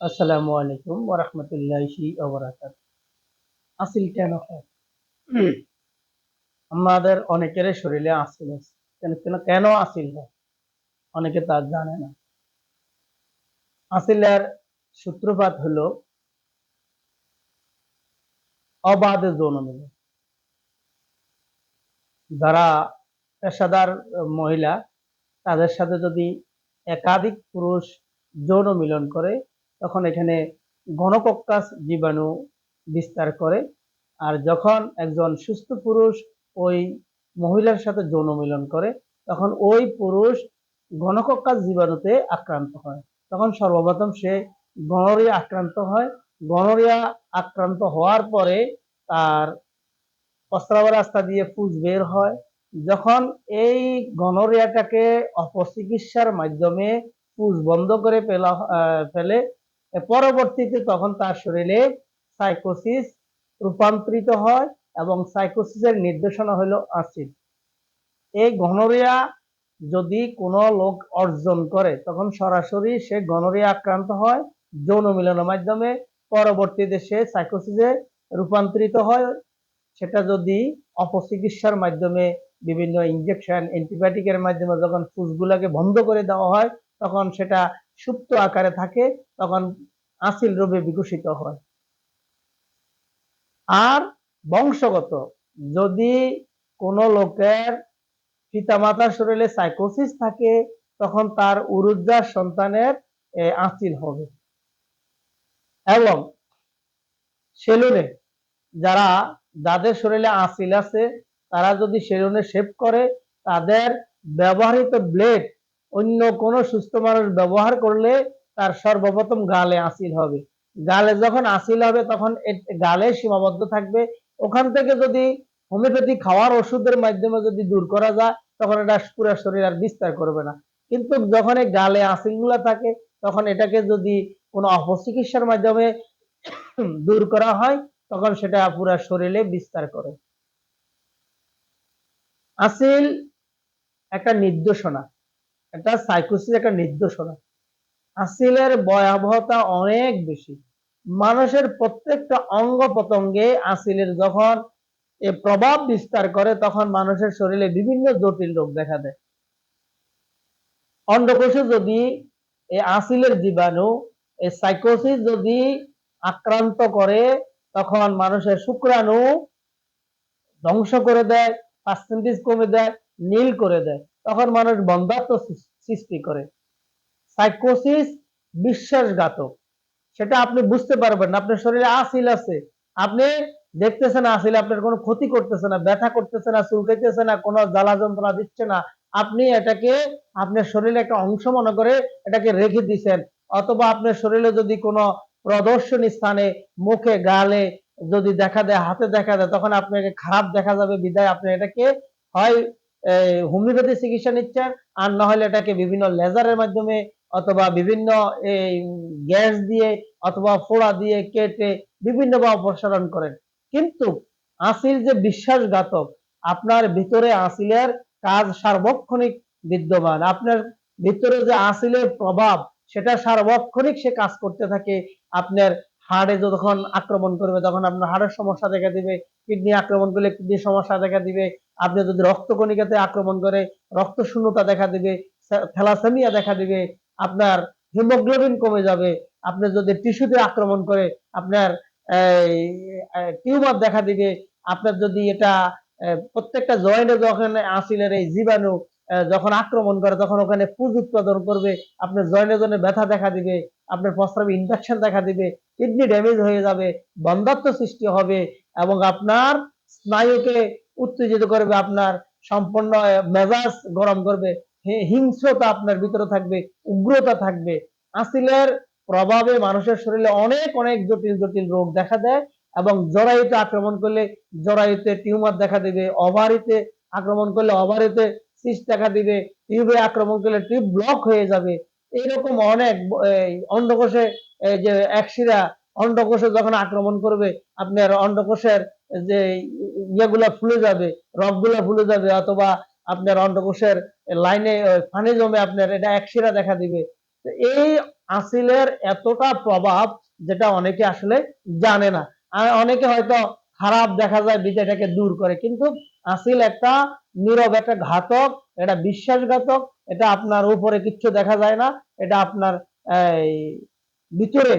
আসসালামু আলাইকুম ওরহমতুল্লাহি ওবরাকাত আসিল কেন হয় আমাদের অনেকের শরীরে আসিল আছে। কেন কেন কেন আসিল হয় অনেকে তা জানে না। আসিলের সূত্রপাত হলো অবাধ যৌন মিলন যারা পেশাদার মহিলা, তাদের সাথে যদি একাধিক পুরুষ যৌন মিলন করে তখন এখানে গণকক্কাস জীবাণু বিস্তার করে। আর যখন একজন সুস্থ পুরুষ ওই মহিলার সাথে যৌন মিলন করে, তখন ওই পুরুষ গণকক্কাস জীবাণুতে আক্রান্ত হয়। তখন সর্বপ্রথম সে গণরিয়া আক্রান্ত হয়। গণরিয়া আক্রান্ত হওয়ার পরে তার প্রস্রাব রাস্তা দিয়ে পুজ বের হয়। যখন এই গণরিয়াটাকে অপচিকিৎসার মাধ্যমে পুজ বন্ধ করে ফেলা ফেলে পরবর্তীতে তখন তার শরীরে সাইকোসিস রূপান্তরিত হয় এবং সাইকোসিসের নির্দেশনা হলো আসিড এই গনোরিয়া যদি কোনো লোক অর্জন করে, তখন সরাসরি সে গনোরিয়া আক্রান্ত হয় যৌন মিলনের মাধ্যমে। পরবর্তীতে সে সাইকোসিসে রূপান্তরিত হয়। সেটা যদি অপচিকিৎসার মাধ্যমে, বিভিন্ন ইনজেকশন অ্যান্টিবায়োটিকের মাধ্যমে যখন ফুসগুলাকে বন্ধ করে দেওয়া হয়, তখন সেটা সুপ্ত আকারে থাকে তখন আসিল রূপে বিকশিত হয়। আর বংশগত যদি কোনো লোকের পিতামাতার শরীরে সাইকোসিস থাকে তখন তার উরুজ্জার সন্তানের এ, আসিল হবে। এবং সেলুনে যারা যাদের শরীরে আসিল আছে তারা যদি সেলুনে শেভ করে তাদের ব্যবহৃত ব্লেড অন্য কোনো সুস্থ মানুষ ব্যবহার করলে তার সর্বপ্রথম গালে আসিল হবে। গালে যখন আসিল হবে তখন গালে সীমাবদ্ধ থাকবে। ওখান থেকে যদি হোমিওপ্যাথি খাওয়ার ওষুধের মাধ্যমে যদি দূর করা যায়, তখন এটা পুরো শরীর আর বিস্তার করবে না। কিন্তু যখন এই গালে আসিলগুলো থাকে, তখন এটাকে যদি কোনো অপচিকিৎসার মাধ্যমে দূর করা হয়, তখন সেটা পুরো শরীরে বিস্তার করে। আসিল একটা নির্দেশনা। একটা সাইকোসিস একটা নির্দেশনা আসিলের ভয়াবহতা অনেক বেশি। মানুষের প্রত্যেকটা অঙ্গ প্রত্যঙ্গে আসিলের যখন এ প্রভাব বিস্তার করে, তখন মানুষের শরীরে বিভিন্ন জটিল রোগ দেখা দেয়। অন্ডকোষে যদি এই আসিলের জীবাণু এই সাইকোসিস যদি আক্রান্ত করে, তখন মানুষের শুক্রাণু ধ্বংস করে দেয় পার্সেন্টেজ কমে দেয়, নীল করে দেয়। তখন মানুষ বন্ধাত্ম সৃষ্টি করে। সাইকোসিস বিশ্বাসঘাতক। সেটা আপনি বুঝতে পারবেন না। আপনার শরীরে আসিল আছে। আপনি দেখতেছেন আসিল, আপনার কোনো ক্ষতি করতেছে না, ব্যথা করতেছে না চুলকাইতেছে না, কোনো জ্বালা যন্ত্রণা দিচ্ছে না। আপনি এটাকে, আপনার শরীরে একটা অংশ মনে করে এটাকে রেখে দিছেন। অথবা আপনার শরীরে যদি কোনো প্রদর্শনী স্থানে মুখে, গালে যদি দেখা দেয়, হাতে দেখা দেয়, তখন আপনাকে খারাপ দেখা যাবে, বিদায়। আপনি এটাকে হয় হোমিওপ্যাথি চিকিৎসা নিচ্ছেন আর না হলে এটাকে বিভিন্ন লেজারের মাধ্যমে অথবা বিভিন্ন এই গ্যাস দিয়ে অথবা ফোড়া দিয়ে কেটে বিভিন্ন বা অপসারণ করেন। কিন্তু আসিল যে বিশ্বাসঘাতক, আপনার ভিতরে আসিলের কাজ সার্বক্ষণিক বিদ্যমান। আপনার ভিতরে যে আসিলের প্রভাব, সেটা সার্বক্ষণিক সে কাজ করতে থাকে। আপনার হাড়ে যখন আক্রমণ করবে তখন আপনার হাড়ের সমস্যা দেখা দিবে, কিডনি আক্রমণ করলে কিডনির সমস্যা দেখা দিবে আপনি যদি রক্তকণিকাতে আক্রমণ করে রক্ত শূন্যতা দেখা দিবে থ্যালাসেমিয়া দেখা দিবে, আপনার হিমোগ্লোবিন কমে যাবে, আপনি যদি টিস্যুতে আক্রমণ করে আপনার টিউমার দেখা দিবে, আপনার যদি এটা প্রত্যেকটা জয়েন্টে যখন আসিলের এই জীবাণু যখন আক্রমণ করে, তখন ওখানে পুজ উৎপাদন করবে, আপনার জয়েন্টে জয়েন্টে ব্যথা দেখা দিবে, আপনার প্রস্রাবে ইনফেকশন দেখা দিবে, কিডনি ড্যামেজ হয়ে যাবে, বন্ধাত্ম সৃষ্টি হবে এবং আপনার স্নায়ুকে উত্তেজিত করবে, আপনার সম্পূর্ণ মেজাজ গরম করবে হিংস্রতা আপনার ভিতরে থাকবে, উগ্রতা থাকবে। আসিলের প্রভাবে মানুষের শরীরে অনেক অনেক জটিল জটিল রোগ দেখা দেয় এবং জরায়ুতে আক্রমণ করলে জরায়ুতে টিউমার দেখা দিবে, ওভারিতে আক্রমণ করলে ওভারিতে সিস্ট দেখা দিবে, টিউবে আক্রমণ করলে টিউব ব্লক হয়ে যাবে। এরকম অনেক অন্ডকোষে যে একশিরা অন্ডকোষে যখন আক্রমণ করবে, আপনার অন্ডকোষের যে ইয়েগুলা ফুলে যাবে, রগগুলা ফুলে যাবে, অথবা আপনার অন্ডকোষের লাইনে ফানে জমে আপনার এটা একশিরা দেখা দিবে। এই আসিলের এতটা প্রভাব যেটা অনেকে আসলে জানে না। অনেকে হয়তো খারাপ দেখা যায় বিজয়টাকে দূর করে। কিন্তু আসিল একটা নীরব, একটা ঘাতক এটা বিশ্বাসঘাতক, এটা আপনার উপরে কিচ্ছু দেখা যায় না। এটা আপনার ভিতরে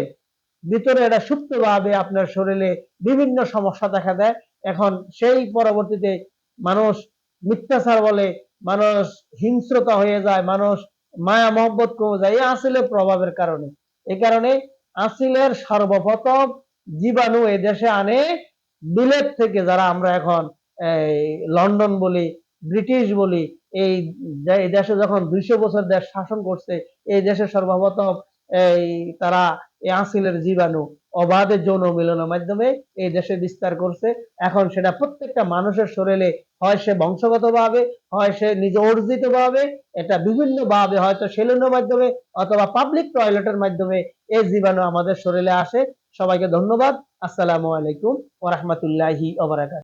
ভিতরে এটা সুপ্তভাবে আপনার শরীরে বিভিন্ন সমস্যা দেখা দেয়। এখন সেই পরবর্তীতে মানুষ মিথ্যাচার বলে, মানুষ হিংস্রতা হয়ে যায়, মানুষ মায়া মহব্বত কমে যায়। এই আসিলের প্রভাবের কারণে। এই কারণে আসিলের সর্বপ্রথম জীবাণু এ দেশে আনে বিলেত থেকে, যারা আমরা এখন লন্ডন বলি, ব্রিটিশ বলি, এই দেশে যখন দুইশো বছর দেশ শাসন করছে, এই দেশে সর্বপ্রথম, এই তারা এই আসিলের জীবাণু অবাধে যৌন মিলনের মাধ্যমে এই দেশে বিস্তার করছে। এখন সেটা প্রত্যেকটা মানুষের শরীরে হয় সে বংশগতভাবে, হয় সে নিজ অর্জিত ভাবে এটা বিভিন্ন ভাবে হয়তো সেলুনের মাধ্যমে অথবা পাবলিক টয়লেটের মাধ্যমে এই জীবাণু আমাদের শরীরে আসে। সবাইকে ধন্যবাদ। আসসালামু আলাইকুম ওরহমতুল্লাহি ওবরাকাত